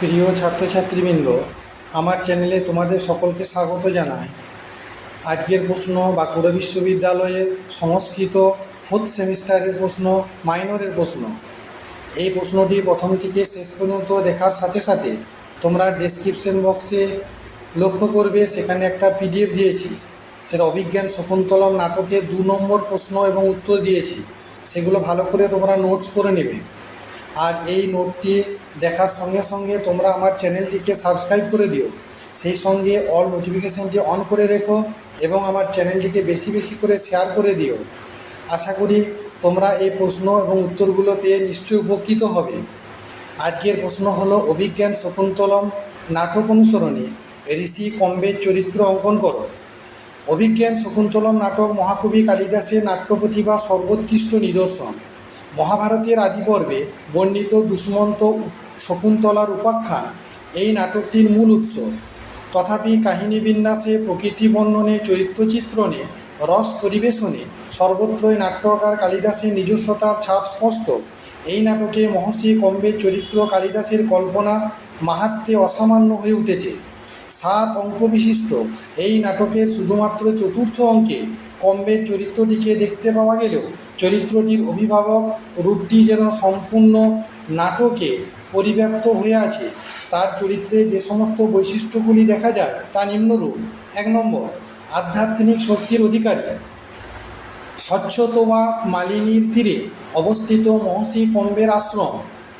প্রিয় ছাত্রছাত্রীবৃন্দ, আমার চ্যানেলে তোমাদের সকলকে স্বাগত জানাই। আজকের প্রশ্ন, বাঁকুড়া বিশ্ববিদ্যালয়ের সংস্কৃত ফোর্থ সেমিস্টারের প্রশ্ন, মাইনরের প্রশ্ন। এই প্রশ্নটি প্রথম থেকে শেষ পর্যন্ত দেখার সাথে সাথে তোমরা ডেসক্রিপশন বক্সে লক্ষ্য করবে, সেখানে একটা পিডিএফ দিয়েছি। সেটা অভিজ্ঞান শকুন্তলম নাটকের দু নম্বর প্রশ্ন এবং উত্তর দিয়েছি। সেগুলো ভালো করে তোমরা নোটস করে নেবে। আর এই নোটটি দেখার সঙ্গে সঙ্গে তোমরা আমার চ্যানেলটিকে সাবস্ক্রাইব করে দিও। সেই সঙ্গে অল নোটিফিকেশানটি অন করে রেখো এবং আমার চ্যানেলটিকে বেশি বেশি করে শেয়ার করে দিও। আশা করি তোমরা এই প্রশ্ন এবং উত্তরগুলো পেয়ে নিশ্চয়ই উপকৃত হবে। আজকের প্রশ্ন হলো, অভিজ্ঞান শকুন্তলম, নাটক অনুসরণে, ঋষি কম্বের চরিত্র অঙ্কন করো। অভিজ্ঞান শকুন্তলম নাটক মহাকবি কালিদাসের নাট্য প্রতিভা সর্বোৎকৃষ্ট নিদর্শন। মহাভারতের আদি পর্বে বর্ণিত দুষ্মন্ত শকুন্তলার উপাখ্যান এই নাটকটির মূল উৎস। তথাপি কাহিনী বিন্যাসে, প্রকৃতি বর্ণনে, চরিত্র চিত্রণে, রস পরিবেশনে সর্বত্রই নাট্যকার কালিদাসের নিজস্বতার ছাপ স্পষ্ট। এই নাটকে মহর্ষি কম্বের চরিত্র কালিদাসের কল্পনা মাহাত্মে অসামান্য হয়ে উঠেছে। সাত অঙ্ক বিশিষ্ট। এই নাটকের শুধুমাত্র চতুর্থ অঙ্কে কম্বের চরিত্রটিকে দেখতে পাওয়া গেলেও চরিত্রটির অভিভাবক রূপটি যেন সম্পূর্ণ নাটকে পরিব্যাপ্ত হয়ে আছে। তার চরিত্রে যে সমস্ত বৈশিষ্ট্যগুলি দেখা যায় তা নিম্নরূপ। এক নম্বর, আধ্যাত্মিক শক্তির অধিকারী। স্বচ্ছতমা মালিনীর তীরে অবস্থিত মহর্ষি কম্বের আশ্রম।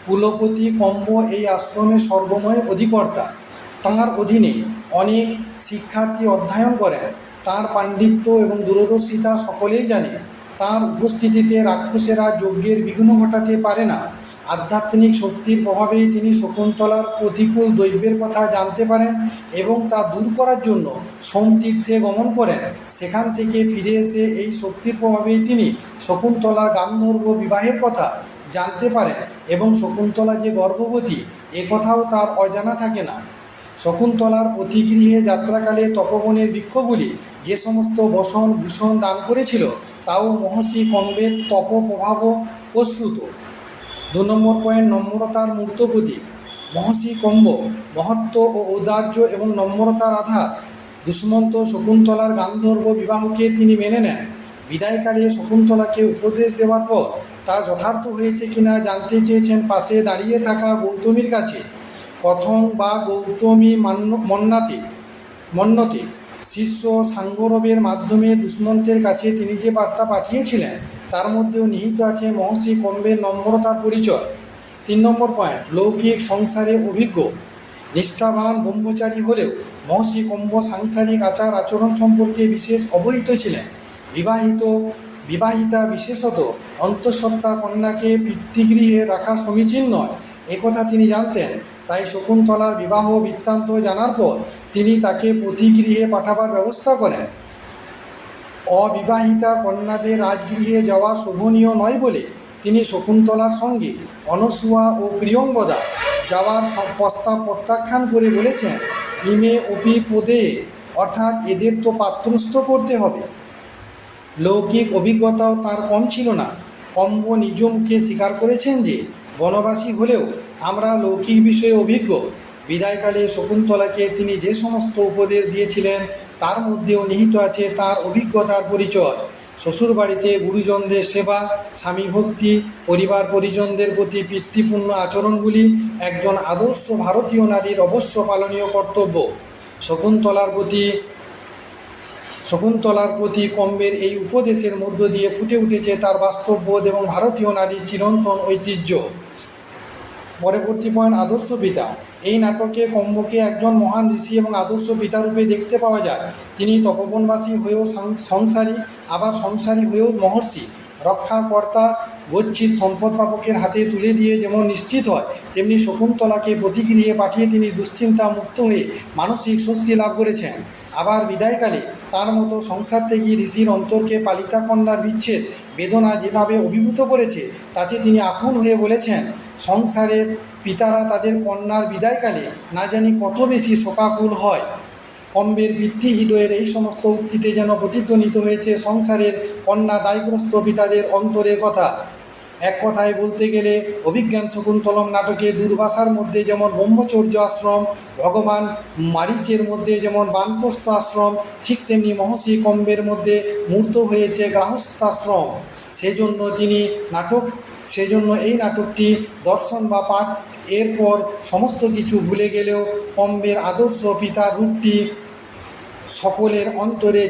কুলপতি কম্ব এই আশ্রমে সর্বময় অধিকর্তা। তাঁর অধীনে অনেক শিক্ষার্থী অধ্যয়ন করেন। তাঁর পাণ্ডিত্য এবং দূরদর্শিতা সকলেই জানে। তাঁর উপস্থিতিতে রাক্ষসেরা যজ্ঞের বিঘ্ন ঘটাতে পারে না। আধ্যাত্মিক শক্তির প্রভাবেই তিনি শকুন্তলার প্রতিকূল দৈব্যের কথা জানতে পারেন এবং তা দূর করার জন্য সোমতীর্থে গমন করেন। সেখান থেকে ফিরে এসে এই শক্তির প্রভাবেই তিনি শকুন্তলার গান্ধর্ব বিবাহের কথা জানতে পারেন এবং শকুন্তলা যে গর্ভবতী, এ কথাও তার অজানা থাকে না। শকুন্তলার অতিগৃহে যাত্রাকালে তপবনের বৃক্ষগুলি যে সমস্ত বসন, ভূষণ দান করেছিল, তাও মহর্ষি কম্বের তপ প্রভাব প্রস্তুত দু নম্বর পয়েন্ট, নম্রতার মূর্ত প্রতীক মহর্ষি কম্ব মহত্ব ও ঔদার্য এবং নম্রতার আধার। দুষ্মন্ত শকুন্তলার গান্ধর্ব বিবাহকে তিনি মেনে নেন। বিদায়কালে শকুন্তলাকে উপদেশ দেওয়ার পর তা যথার্থ হয়েছে কিনা জানতে চেয়েছেন পাশে দাঁড়িয়ে থাকা গৌতমীর কাছে। কথং বা গৌতমী মন্নাতে মন্নতে, শিষ্য সাঙ্গরবের মাধ্যমে দুষ্মন্তের কাছে তিনি যে বার্তা পাঠিয়েছিলেন, তার মধ্যেও নিহিত আছে মহর্ষি কম্বের নম্রতার পরিচয়। তিন নম্বর পয়েন্ট, লৌকিক সংসারে অভিজ্ঞ। নিষ্ঠাবান ব্রহ্মচারী হলেও মহর্ষি কম্ব সাংসারিক আচার আচরণ সম্পর্কে বিশেষ অবহিত ছিলেন। বিবাহিত, বিবাহিতা বিশেষত অন্তঃসত্ত্বা কন্যাকে পিতৃগৃহে রাখা সমীচীন নয় একথা তিনি জানতেন। তাই শকুন্তলার বিবাহ বৃত্তান্ত জানার পর তিনি তাকে প্রতিগৃহে পাঠাবার ব্যবস্থা করেন। অবিবাহিতা কন্যাদের রাজগৃহে যাওয়া শোভনীয় নয় বলে তিনি শকুন্তলার সঙ্গে অনসুয়া ও প্রিয়ঙ্গদা যাওয়ার প্রস্তাব প্রত্যাখ্যান করে বলেছেন, ইমে অপি পদে, অর্থাৎ এদের তো পাত্রস্থ করতে হবে। লৌকিক অভিজ্ঞতাও তার কম ছিল না। কম্ব নিজ মুখে স্বীকার করেছেন যে, বনবাসী হলেও আমরা লৌকিক বিষয়ে অভিজ্ঞ। বিদায়কালে শকুন্তলাকে তিনি যে সমস্ত উপদেশ দিয়েছিলেন, তার মধ্যেও নিহিত আছে তার অভিজ্ঞতার পরিচয়। শ্বশুরবাড়িতে গুরুজনদের সেবা স্বামী ভক্তি পরিবার পরিজনদের প্রতি পিতৃপূর্ণ আচরণগুলি একজন আদর্শ ভারতীয় নারীর অবশ্য পালনীয় কর্তব্য। শকুন্তলার প্রতি শকুন্তলার প্রতি কম্বের এই উপদেশের মধ্য দিয়ে ফুটে উঠেছে তার বাস্তববোধ এবং ভারতীয় নারীর চিরন্তন ঐতিহ্য। পরবর্তী পয়েন্ট আদর্শ পিতা। এই নাটকে কম্বকে একজন মহান ঋষি এবং আদর্শ পিতা রূপে দেখতে পাওয়া যায়। তিনি তপবনবাসী হয়েও সংসারী, আবার সংসারী হয়েও মহর্ষি। রক্ষাকর্তা গচ্ছিত সম্পদ পাপকের হাতে তুলে দিয়ে যেমন নিশ্চিত হয়, তেমনি শকুন্তলাকে প্রতিগৃহে পাঠিয়ে তিনি দুশ্চিন্তা মুক্ত হয়ে মানসিক স্বস্তি লাভ করেছেন। আবার বিদায়কালে তার মতো সংসার থেকে ঋষির অন্তরকে পালিতা কন্যার বিচ্ছেদ বেদনা যেভাবে অভিভূত করেছে, তাতে তিনি আকুল হয়ে বলেছেন, সংসারের পিতারা তাদের কন্যার বিদায়কালে না জানি কত বেশি শোকাকুল হয়। কম্বের বৃত্তি হৃদয়ের এই সমস্ত উক্তিতে যেন প্রতিধ্বনিত হয়েছে সংসারের কন্যা দায়গ্রস্ত পিতাদের অন্তরের কথা। এক কথায় বলতে গেলে অভিজ্ঞান শকুন্তলম নাটকে দুর্বাসার মধ্যে যেমন ব্রহ্মচর্য আশ্রম, ভগবান মারিচের মধ্যে যেমন বানপ্রস্থ আশ্রম, ঠিক তেমনি মহর্ষি কম্বের মধ্যে মূর্ত হয়েছে গৃহস্থাশ্রম। সেজন্য তিনি নাটক, সেজন্য এই নাটকটি দর্শন বা পাঠ এরপর সমস্ত কিছু ভুলে গেলেও কম্বের আদর্শ পিতার রূপটি সকলের অন্তরে